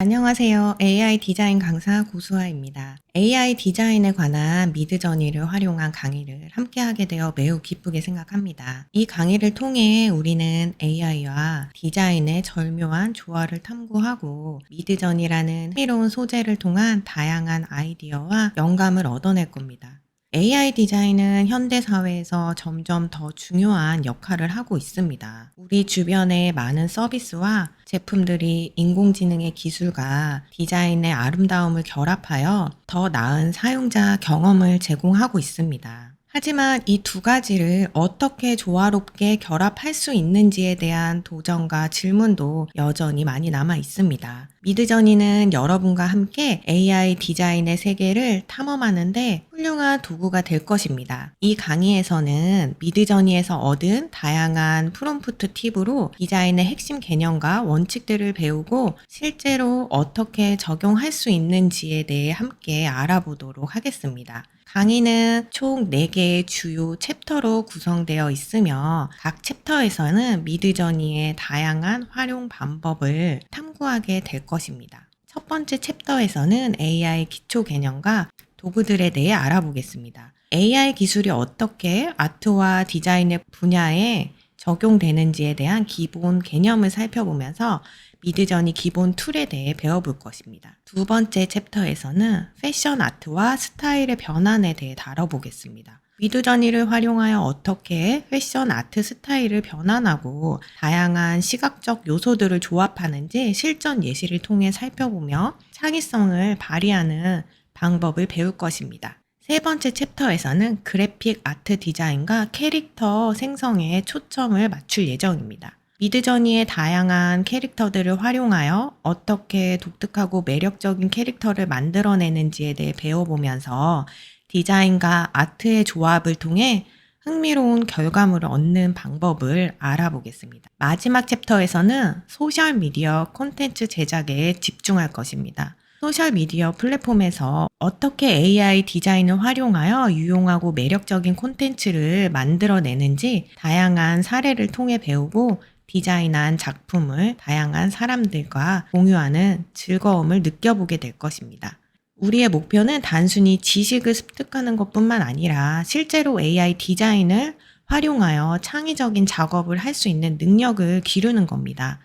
안녕하세요. AI 디자인 강사 고수아입니다. AI 디자인에 관한 미드저니를 활용한 강의를 함께 하게 되어 매우 기쁘게 생각합니다. 이 강의를 통해 우리는 AI와 디자인의 절묘한 조화를 탐구하고 미드저니라는 흥미로운 소재를 통한 다양한 아이디어와 영감을 얻어낼 겁니다. AI 디자인은 현대 사회에서 점점 더 중요한 역할을 하고 있습니다. 우리 주변의 많은 서비스와 제품들이 인공지능의 기술과 디자인의 아름다움을 결합하여 더 나은 사용자 경험을 제공하고 있습니다. 하지만 이 두 가지를 어떻게 조화롭게 결합할 수 있는지에 대한 도전과 질문도 여전히 많이 남아 있습니다. 미드저니는 여러분과 함께 AI 디자인의 세계를 탐험하는데 훌륭한 도구가 될 것입니다. 이 강의에서는 미드저니에서 얻은 다양한 프롬프트 팁으로 디자인의 핵심 개념과 원칙들을 배우고 실제로 어떻게 적용할 수 있는지에 대해 함께 알아보도록 하겠습니다. 강의는 총 4개의 주요 챕터로 구성되어 있으며 각 챕터에서는 미드저니의 다양한 활용 방법을 탐구하게 될 것입니다. 첫 번째 챕터에서는 AI 기초 개념과 도구들에 대해 알아보겠습니다. AI 기술이 어떻게 아트와 디자인의 분야에 적용되는지에 대한 기본 개념을 살펴보면서 미드저니 기본 툴에 대해 배워볼 것입니다. 두 번째 챕터에서는 패션 아트와 스타일의 변환에 대해 다뤄보겠습니다. 미드저니를 활용하여 어떻게 패션 아트 스타일을 변환하고 다양한 시각적 요소들을 조합하는지 실전 예시를 통해 살펴보며 창의성을 발휘하는 방법을 배울 것입니다. 세 번째 챕터에서는 그래픽 아트 디자인과 캐릭터 생성에 초점을 맞출 예정입니다. 미드저니의 다양한 캐릭터들을 활용하여 어떻게 독특하고 매력적인 캐릭터를 만들어내는지에 대해 배워보면서 디자인과 아트의 조합을 통해 흥미로운 결과물을 얻는 방법을 알아보겠습니다. 마지막 챕터에서는 소셜미디어 콘텐츠 제작에 집중할 것입니다. 소셜미디어 플랫폼에서 어떻게 AI 디자인을 활용하여 유용하고 매력적인 콘텐츠를 만들어내는지 다양한 사례를 통해 배우고 디자인한 작품을 다양한 사람들과 공유하는 즐거움을 느껴보게 될 것입니다. 우리의 목표는 단순히 지식을 습득하는 것 뿐만 아니라 실제로 AI 디자인을 활용하여 창의적인 작업을 할 수 있는 능력을 기르는 겁니다.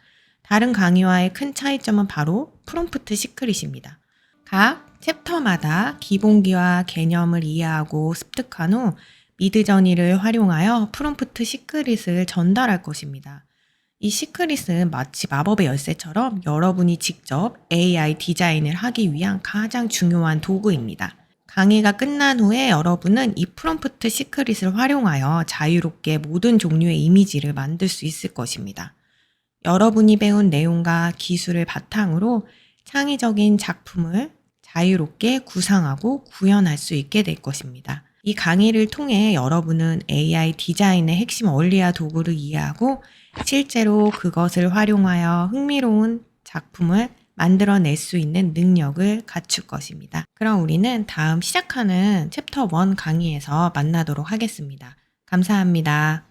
다른 강의와의 큰 차이점은 바로 프롬프트 시크릿입니다. 각 챕터마다 기본기와 개념을 이해하고 습득한 후 미드저니를 활용하여 프롬프트 시크릿을 전달할 것입니다. 이 시크릿은 마치 마법의 열쇠처럼 여러분이 직접 AI 디자인을 하기 위한 가장 중요한 도구입니다. 강의가 끝난 후에 여러분은 이 프롬프트 시크릿을 활용하여 자유롭게 모든 종류의 이미지를 만들 수 있을 것입니다. 여러분이 배운 내용과 기술을 바탕으로 창의적인 작품을 자유롭게 구상하고 구현할 수 있게 될 것입니다. 이 강의를 통해 여러분은 AI 디자인의 핵심 원리와 도구를 이해하고 실제로 그것을 활용하여 흥미로운 작품을 만들어낼 수 있는 능력을 갖출 것입니다. 그럼 우리는 다음 시작하는 챕터 1 강의에서 만나도록 하겠습니다. 감사합니다.